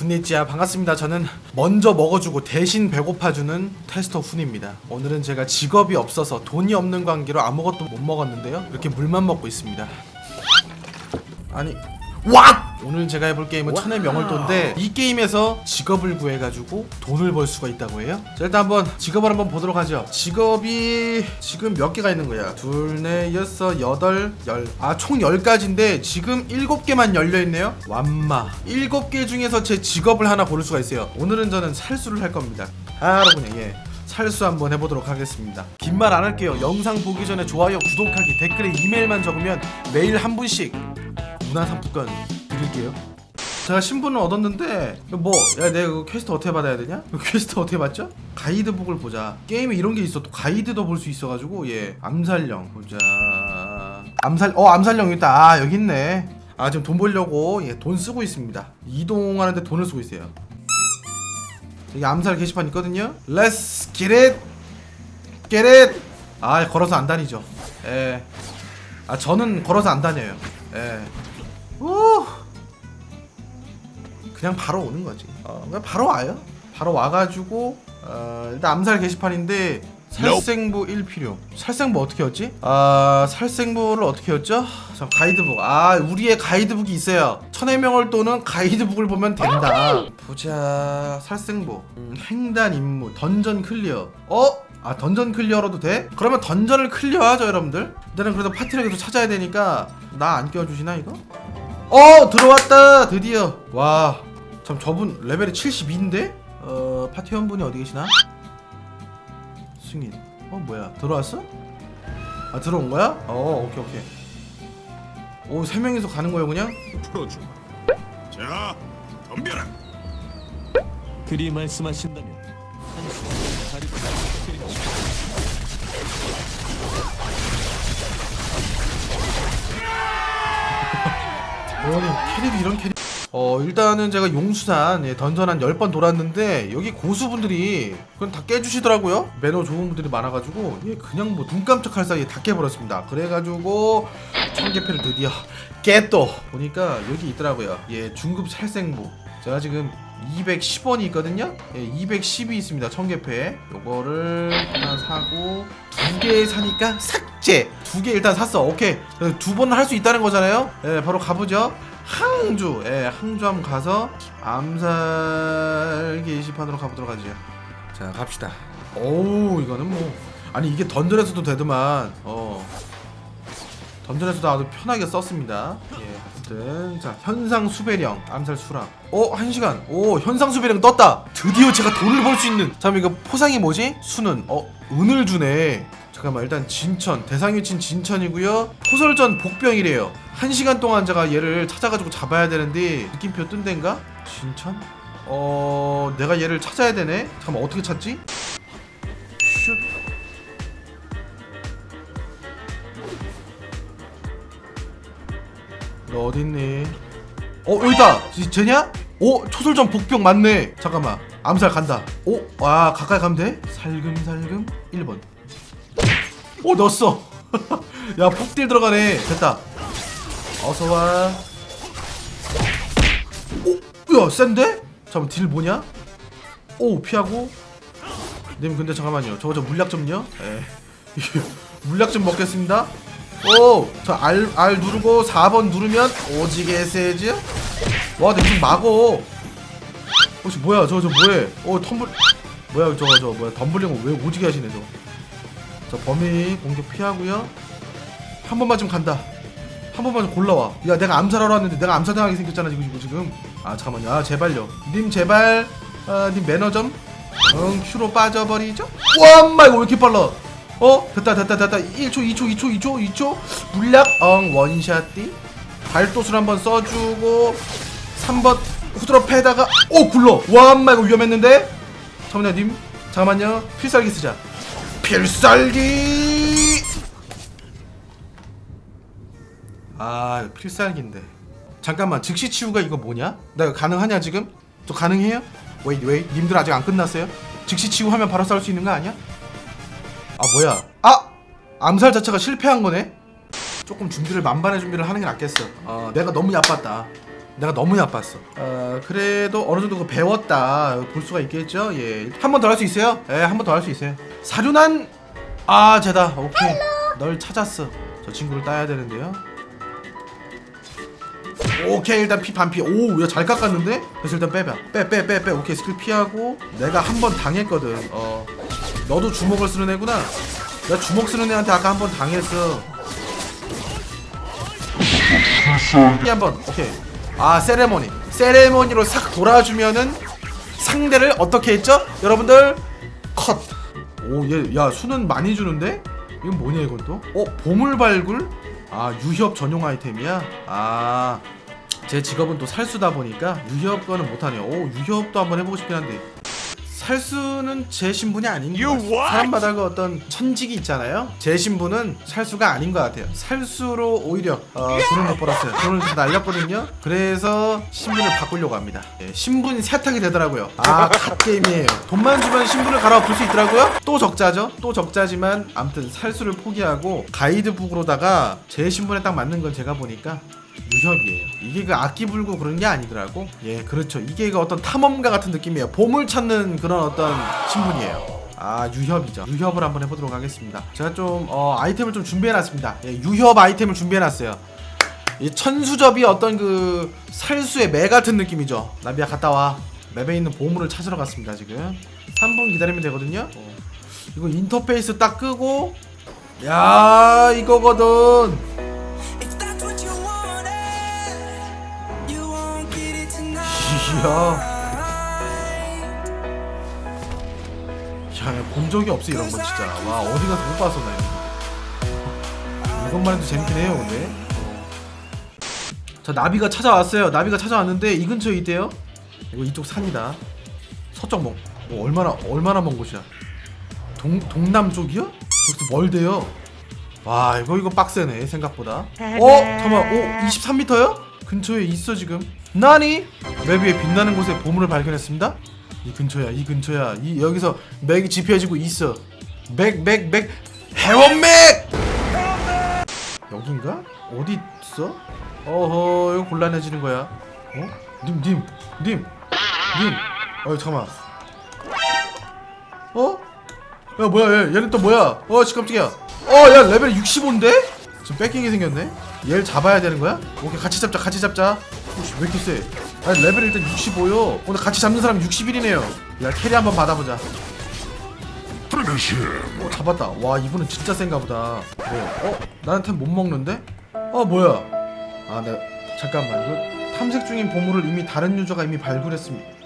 분니찌야 반갑습니다. 저는 먼저 먹어주고 대신 배고파주는 테스터 훈입니다. 오늘은 제가 직업이 없어서 돈이 없는 관계로 아무것도 못 먹었는데요. 이렇게 물만 먹고 있습니다. 아니 와! 오늘 제가 해볼 게임은 천의 명월도인데 이 게임에서 직업을 구해가지고 돈을 벌 수가 있다고 해요. 자 일단 한번 직업을 한번 보도록 하죠. 직업이 지금 몇 개가 있는 거야? 둘, 넷, 여섯, 여덟, 열. 아총 열 가지인데 지금 일곱 개만 열려 있네요. 완마. 일곱 개 중에서 제 직업을 하나 고를 수가 있어요. 오늘은 저는 살수를 할 겁니다. 바로 그냥 예. 살수 한번 해보도록 하겠습니다. 긴 말 안 할게요. 영상 보기 전에 좋아요, 구독하기, 댓글에 이메일만 적으면 매일 한 분씩 문화상품권 드릴게요. 제가 신분을 얻었는데 뭐, 야 내가 그 퀘스트 어떻게 받아야 되냐? 그 퀘스트 어떻게 받죠? 가이드북을 보자. 게임에 이런 게 있어. 또 가이드도 볼 수 있어가지고 예, 암살령 보자. 암살, 어 암살령 있다. 아 여기 있네. 아 지금 돈 벌려고 예, 돈 쓰고 있습니다. 이동하는데 돈을 쓰고 있어요. 여기 암살 게시판 있거든요. It, get it. 아 걸어서 안 다니죠. 예. 아 저는 걸어서 안 다녀요. 예. 우. 그냥 바로 오는 거지. 어, 그냥 바로 와요. 바로 와가지고 어, 일단 암살 게시판인데 살생부 1 필요. 살생부 어떻게 였지? 아 살생부를 어떻게 였죠? 자 가이드북. 아 우리의 가이드북이 있어요. 천의 명을 또는 가이드북을 보면 된다. 보자 살생부. 음, 횡단 임무 던전 클리어. 어? 아 던전 클리어로도 돼? 그러면 던전을 클리어하죠 여러분들. 일단은 그래도 파티를 계속 찾아야 되니까 나 안 껴주시나 이거? 어 들어왔다. 드디어. 와 참 저분 레벨이 72인데? 어 파티원분이 어디 계시나? 승인. 어 뭐야. 들어왔어? 아 들어온 거야? 어 오케이 오케이. 오세 명이서 가는 거예요 그냥? 풀어주마. 자, 덤벼라. 그리 말씀하신 대원이 캐릭이 이런 캐릭 어 일단은 제가 용수산 예, 던전 한 10번 돌았는데 여기 고수분들이 그건 다 깨주시더라고요. 매너 좋은 분들이 많아가지고 예 그냥 뭐 눈 깜짝할 사이에 다 깨버렸습니다. 그래가지고 청계패를 드디어 깼또 보니까 여기 있더라고요. 예 중급 살생부. 제가 지금 210원이 있거든요. 예 210이 있습니다. 청계패. 요거를 하나 사고 두 개 사니까 삭제. 두 개 일단 샀어. 오케이. 두 번 할 수 있다는 거잖아요. 예 바로 가보죠. 항주. 예 항주 한번 가서 암살 게시판으로 가보도록 하죠. 자 갑시다. 오우 이거는 뭐. 아니 이게 던전에서도 되더만. 어. 던전에서도 아주 편하게 썼습니다. 예 아무튼 자 현상 수배령 암살 수락. 어 1시간. 오 현상 수배령 떴다. 드디어 제가 돈을 벌 수 있는. 잠깐 이거 포상이 뭐지? 수는. 어 은을 주네. 잠깐만 일단 진천. 대상 위치는 진천이고요. 포설전 복병이래요. 한 시간 동안 제가 얘를 찾아가지고 잡아야 되는데 느낌표 뜬 데인가? 진천? 어 내가 얘를 찾아야 되네? 잠깐만 어떻게 찾지? 너 어딨니? 어 여기다! 지- 쟤냐? 오 초설전 복병 맞네! 잠깐만. 암살 간다. 오와 가까이 가면 돼? 살금살금. 1번. 오 넣었어. 야 폭딜 들어가네. 됐다. 어서와. 오 야 센데? 잠깐만 딜 뭐냐? 오 피하고. 님 근데 잠깐만요. 저거 저 물약 좀요 에 물약 좀 먹겠습니다 오 저 R, R 누르고 4번 누르면 오지게 세지? 와 근데 좀 막어? 혹시 뭐야? 저거 저 뭐해? 오 텀블 뭐야 저거 저 뭐야? 덤블링 을 왜 오지게 하시네 저거 자 범위 공격 피하고요. 한 번만 좀 간다. 한 번만 좀 골라와. 야 내가 암살하러 왔는데 내가 암살당하게 생겼잖아 지금 지금 아 잠깐만요. 아 제발요. 님 제발 아 님 매너 좀 응 큐로 빠져버리죠? 와 엄마 이거 왜 이렇게 빨라 어? 됐다 됐다 됐다. 1초 2초 2초 2초 2초. 물약 엉 원샷띠. 발도술 한번 써주고 3번 후드러 패다가 오 굴러. 와 엄마 이거 위험했는데. 잠깐만요 님 잠깐만요. 필살기 쓰자. 필살기! 아 필살기인데. 잠깐만 즉시 치유가 이거 뭐냐? 나 이거 가능하냐 지금? 저 가능해요? 웨이 웨이 님들 아직 안 끝났어요? 즉시 치유하면 바로 싸울 수 있는 거 아니야? 아 뭐야 아! 암살 자체가 실패한 거네? 조금 준비를 만반의 준비를 하는 게 낫겠어 어 내가 너무 야빴다 내가 너무 나빴어. 어, 그래도 어느 정도 그 배웠다 볼 수가 있겠죠. 예, 한 번 더 할 수 있어요? 예, 한 번 더 할 수 있어요. 사륜한 아, 쟤다. 오케이. 널 찾았어. 저 친구를 따야 되는데요. 오케이 일단 피 반피 오야 잘 깎았는데 그래서 일단 빼봐 빼 빼 빼빼 오케이 스킬 피하고 내가 한 번 당했거든 어 너도 주먹을 쓰는 애구나. 내가 주먹 쓰는 애한테 아까 한 번 당했어. 한번 오케이. 아 세레모니. 세레모니로 싹 돌아주면은 상대를 어떻게 했죠? 여러분들 컷오얘야 수는 많이 주는데? 이건 뭐냐 이건 또 어 보물 발굴? 아 유협 전용 아이템이야? 아 제 직업은 또 살수다 보니까 유협 거는 못하네요. 오 유협도 한번 해보고 싶긴 한데 살수는 제 신분이 아닌 것 같아요. 사람마다 그 어떤 천직이 있잖아요. 제 신분은 살수가 아닌 것 같아요. 살수로 오히려 어, 돈을 못 벌었어요. 돈을 다 날렸거든요. 그래서 신분을 바꾸려고 합니다. 예, 신분이 세탁이 되더라고요. 아 갓게임이에요. 돈만 주면 신분을 갈아엎을 수 있더라고요. 또 적자죠. 또 적자지만 아무튼 살수를 포기하고 가이드북으로다가 제 신분에 딱 맞는 건 제가 보니까 유협이에요. 이게 그 악기 불고 그런 게 아니더라고. 예, 그렇죠. 이게 그 어떤 탐험가 같은 느낌이에요. 보물 찾는 그런 어떤 신분이에요. 아 유협이죠. 유협을 한번 해보도록 하겠습니다. 제가 좀 어, 아이템을 좀 준비해놨습니다. 예, 유협 아이템을 준비해놨어요. 이 천수접이 어떤 그 살수의 매 같은 느낌이죠. 나비야 갔다 와. 맵에 있는 보물을 찾으러 갔습니다 지금. 3분 기다리면 되거든요. 어. 이거 인터페이스 딱 끄고 야 이거거든. 이야. 야, 내가 본 적이 없어 이런 건 진짜. 와 어디 가서 못 봤어 나 이런 거. 이것만 해도 재밌긴 해요 근데. 어. 자 나비가 찾아왔어요. 나비가 찾아왔는데 이 근처에 있대요. 이거 이쪽 산이다. 서쪽 뭐 어, 얼마나 얼마나 먼 곳이야? 동 동남 쪽이요? 여기서 멀대요. 와 이거 이거 빡세네 생각보다. 어 잠깐만. 오 23m요? 근처에 있어 지금. 나니? 맵 위에 빛나는 곳에 보물을 발견했습니다. 이 근처야 이 근처야 이 여기서 맥이 지펴지고 있어. 맥 맥 맥 해원맥. 여긴가? 어디 있어? 어허 이거 곤란해지는 거야. 어? 님 님 님 님. 어 잠깐만. 어? 야 뭐야 얘, 얘는 또 뭐야? 어 씨, 깜짝이야. 어 야 레벨 65인데? 지금 뺏기게 생겼네. 얘를 잡아야 되는 거야? 오케이 같이 잡자 같이 잡자. 오씨 왜 이렇게 세? 아니 레벨 일단 65요. 오늘 같이 잡는 사람 61이네요. 야 캐리 한번 받아보자. 어 잡았다. 와 이분은 진짜 센가 보다. 뭐? 어? 나는 템 못 먹는데? 어 뭐야? 아 내가 잠깐만 이거 탐색 중인 보물을 이미 다른 유저가 이미 발굴했습니다.